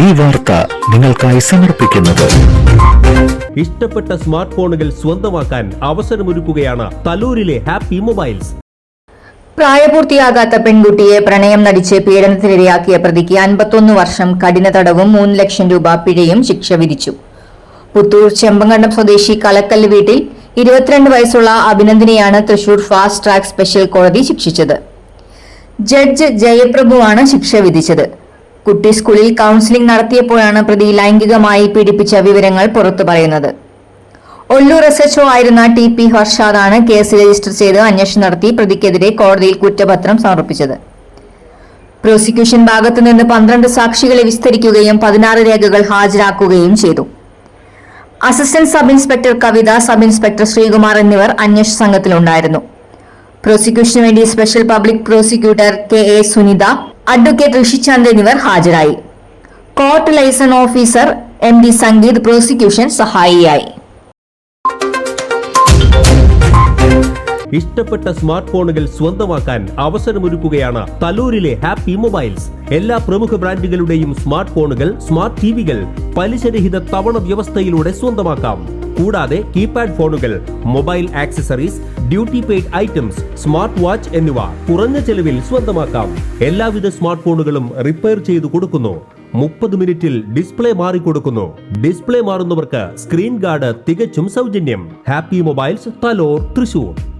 ഈ വാർത്ത നിങ്ങൾക്കായി സമർപ്പിക്കുന്നത്. ഇഷ്ടപ്പെട്ട സ്മാർട്ട് ഫോണുകൾ സ്വന്തമാക്കാൻ അവസരമൊരുക്കുകയാണ് തലൂരിലെ ഹാപ്പി മൊബൈൽസ്. പ്രായപൂർത്തിയാകാത്ത പെൺകുട്ടിയെ പ്രണയം നടിച്ച് പീഡനത്തിനിരയാക്കിയ പ്രതിക്ക് അൻപത്തൊന്ന് വർഷം കഠിന തടവും മൂന്ന് ലക്ഷം രൂപ പിഴയും ശിക്ഷ വിധിച്ചു. പുത്തൂർ ചെമ്പങ്കണ്ടം സ്വദേശി കലക്കല്ല് വീട്ടിൽ ഇരുപത്തിരണ്ട് വയസ്സുള്ള അഭിനന്ദിനെയാണ് തൃശൂർ ഫാസ്റ്റ് ട്രാക്ക് സ്പെഷ്യൽ കോടതി ശിക്ഷിച്ചത്. ജഡ്ജ് ജയപ്രഭുവാണ് ശിക്ഷ വിധിച്ചത്. കുട്ടി സ്കൂളിൽ കൌൺസിലിംഗ് നടത്തിയപ്പോഴാണ് പ്രതി ലൈംഗികമായി പീഡിപ്പിച്ച വിവരങ്ങൾ പുറത്തു പറയുന്നത്. ഒല്ലൂർ എസ് എച്ച്ഒ ആയിരുന്ന ടി പി ഹർഷാദാണ് കേസ് രജിസ്റ്റർ ചെയ്ത് അന്വേഷണം നടത്തി പ്രതിക്കെതിരെ കോടതിയിൽ കുറ്റപത്രം സമർപ്പിച്ചത്. പ്രോസിക്യൂഷൻ ഭാഗത്തുനിന്ന് പന്ത്രണ്ട് സാക്ഷികളെ വിസ്തരിക്കുകയും പതിനാറ് രേഖകൾ ഹാജരാക്കുകയും ചെയ്തു. Assistant sub inspector Kavitha sub inspector Sreekumar എന്നിവർ അന്വേഷണ സംഘത്തിലുണ്ടായിരുന്നു. പ്രോസിക്യൂഷന് വേണ്ടി special public prosecutor K A Sunitha advocate Rishichand എന്നിവർ ഹാജരായി. Court liaison officer M D Sangeeth prosecution സഹായിയായി. ഇഷ്ടപ്പെട്ട സ്മാർട്ട് ഫോണുകൾ സ്വന്തമാക്കാൻ അവസരമൊരുക്കുകയാണ് തലൂരിലെ ഹാപ്പി മൊബൈൽസ്. എല്ലാ പ്രമുഖ ബ്രാൻഡുകളുടെയും സ്മാർട്ട് ഫോണുകൾ സ്മാർട്ട് ടിവികൾ പലിശരഹിത തവണ വ്യവസ്ഥയിലൂടെ സ്വന്തമാക്കാം. കൂടാതെ കീപാഡ് ഫോണുകൾ mobile accessories duty paid items smart watch എന്നിവ കുറഞ്ഞ ചെലവിൽ സ്വന്തമാക്കാം. എല്ലാവിധ സ്മാർട്ട് ഫോണുകളും റിപ്പയർ ചെയ്തു കൊടുക്കുന്നു. മുപ്പത് മിനിറ്റിൽ ഡിസ്പ്ലേ മാറിക്കൊടുക്കുന്നു. ഡിസ്പ്ലേ മാറുന്നവർക്ക് സ്ക്രീൻ ഗാർഡ് തികച്ചും സൗജന്യം. Happy mobiles Thalore Thrissur.